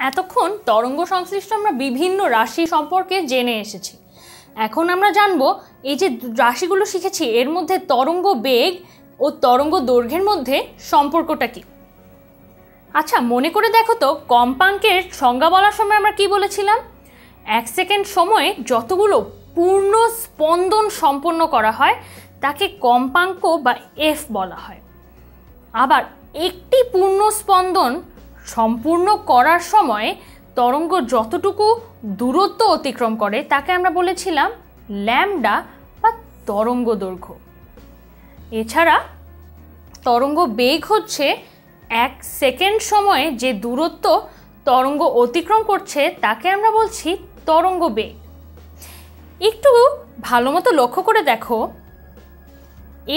এতক্ষণ তরঙ্গ সংশ্লিষ্ট আমরা বিভিন্ন রাশি সম্পর্কে জেনে এসেছি। এখন আমরা জানব, এই যে রাশিগুলো শিখেছি, এর মধ্যে তরঙ্গ বেগ ও তরঙ্গ দৈর্ঘ্যের মধ্যে সম্পর্কটা কি? আচ্ছা মনে করে দেখো তো, কম্পাঙ্কের সংজ্ঞা বলার সময় আমরা কি বলেছিলাম? এক সেকেন্ড সময়ে যতগুলো পূর্ণ স্পন্দন সম্পন্ন করা হয়, তাকে কম্পাঙ্ক বা এফ বলা হয়। আবার একটি পূর্ণ স্পন্দন সম্পূর্ণ করার সময় তরঙ্গ যতটুকু দূরত্ব অতিক্রম করে, তাকে আমরা বলেছিলাম ল্যামডা বা তরঙ্গ দৈর্ঘ্য। এছাড়া তরঙ্গ বেগ হচ্ছে এক সেকেন্ড সময়ে যে দূরত্ব তরঙ্গ অতিক্রম করছে, তাকে আমরা বলছি তরঙ্গ বেগ। একটু ভালো মতো লক্ষ্য করে দেখো,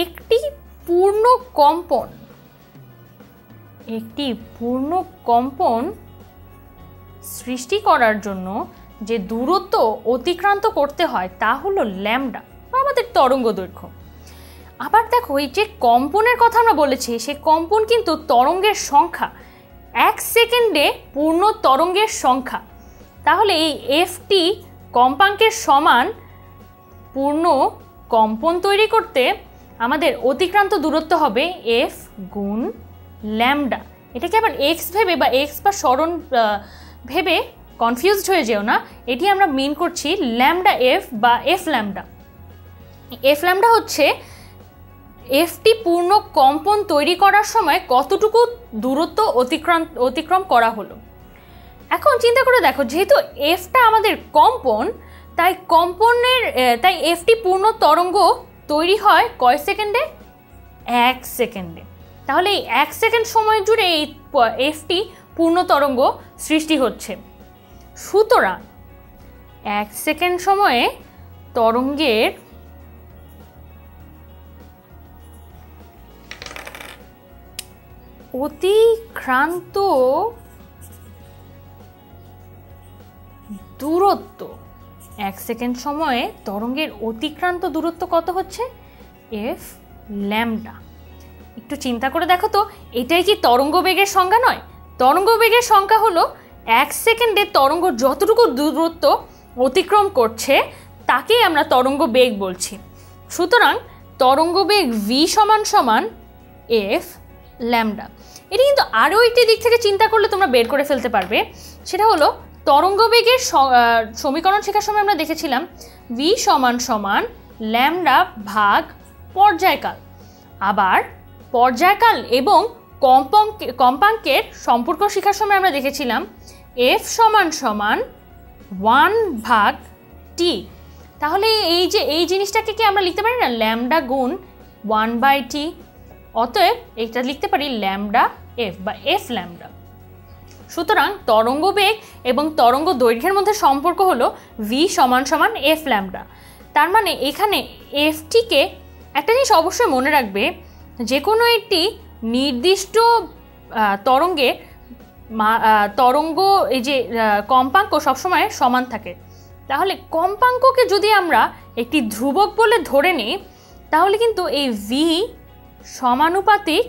একটি পূর্ণ কম্পন একটি পূর্ণ কম্পন সৃষ্টি করার জন্য যে দূরত্ব অতিক্রান্ত করতে হয় তা হলো ল্যামডা বা আমাদের তরঙ্গ দৈর্ঘ্য। আবার দেখো, এই যে কম্পনের কথা আমরা বলেছি, সে কম্পন কিন্তু তরঙ্গের সংখ্যা। এক সেকেন্ডে পূর্ণ তরঙ্গের সংখ্যা। তাহলে এই এফটি কম্পাঙ্কের সমান পূর্ণ কম্পন তৈরি করতে আমাদের অতিক্রান্ত দূরত্ব হবে এফ গুণ ল্যামডা। এটাকে আবার এক্স ভেবে বা এক্স বা স্মরণ ভেবে কনফিউজড হয়ে যেও না, এটি আমরা মিন করছি ল্যামডা এফ বা এফ ল্যামডা। এফ ল্যামডা হচ্ছে এফটি পূর্ণ কম্পন তৈরি করার সময় কতটুকু দূরত্ব অতিক্রম অতিক্রম করা হলো। এখন চিন্তা করে দেখো, যেহেতু এফটা আমাদের কম্পন, তাই কম্পনের তাই এফটি পূর্ণ তরঙ্গ তৈরি হয় কয় সেকেন্ডে? এক সেকেন্ডে। তাহলে এই এক সেকেন্ড সময় জুড়ে এই এফটি পূর্ণ তরঙ্গ সৃষ্টি হচ্ছে। সুতরাং এক সেকেন্ড সময়ে তরঙ্গের অতিক্রান্ত দূরত্ব, এক সেকেন্ড সময়ে তরঙ্গের অতিক্রান্ত দূরত্ব কত হচ্ছে? F lambda. একটু চিন্তা করে দেখো তো, এটাই কি তরঙ্গ বেগের সংজ্ঞা নয়? তরঙ্গ বেগের সংখ্যা হলো, এক সেকেন্ডে তরঙ্গ যতটুকু দূরত্ব অতিক্রম করছে, তাকেই আমরা তরঙ্গ বেগ বলছি। সুতরাং তরঙ্গ বেগ ভি সমান সমান এফ ল্যামডা এটি কিন্তু আরও একটি দিক থেকে চিন্তা করলে তোমরা বের করে ফেলতে পারবে। সেটা হলো তরঙ্গ বেগের সমীকরণ শেখার সময় আমরা দেখেছিলাম ভি সমান সমান ল্যামডা ভাগ পর্যায়কাল। আবার পর্যায়কাল এবং কম্পাঙ্ক, কম্পাঙ্কের সম্পর্ক শেখার সময় আমরা দেখেছিলাম এফ সমান সমান ওয়ান ভাগ টি। তাহলে এই যে, এই জিনিসটাকে কি আমরা লিখতে পারি না? ল্যামডা গুণ ওয়ান বাই টি। অতএব এটা লিখতে পারি ল্যামডা এফ বা এফ ল্যামডা। সুতরাং তরঙ্গ বেগ এবং তরঙ্গ দৈর্ঘ্যের মধ্যে সম্পর্ক হলো ভি সমান সমান এফ ল্যামডা। তার মানে এখানে এফটিকে একটা জিনিস অবশ্যই মনে রাখবে যে কোনো একটি নির্দিষ্ট তরঙ্গে তরঙ্গ, এই যে কম্পাঙ্ক সবসময় সমান থাকে। তাহলে কম্পাঙ্ককে যদি আমরা একটি ধ্রুবক বলে ধরে নিই, তাহলে কিন্তু এই ভি সমানুপাতিক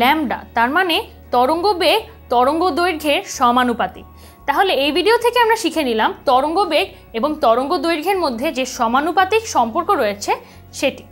ল্যামডা, তার মানে তরঙ্গ বেগ তরঙ্গ দৈর্ঘ্যের সমানুপাতিক। তাহলে এই ভিডিও থেকে আমরা শিখে নিলাম তরঙ্গ বেগ এবং তরঙ্গ দৈর্ঘ্যের মধ্যে যে সমানুপাতিক সম্পর্ক রয়েছে, সেটি।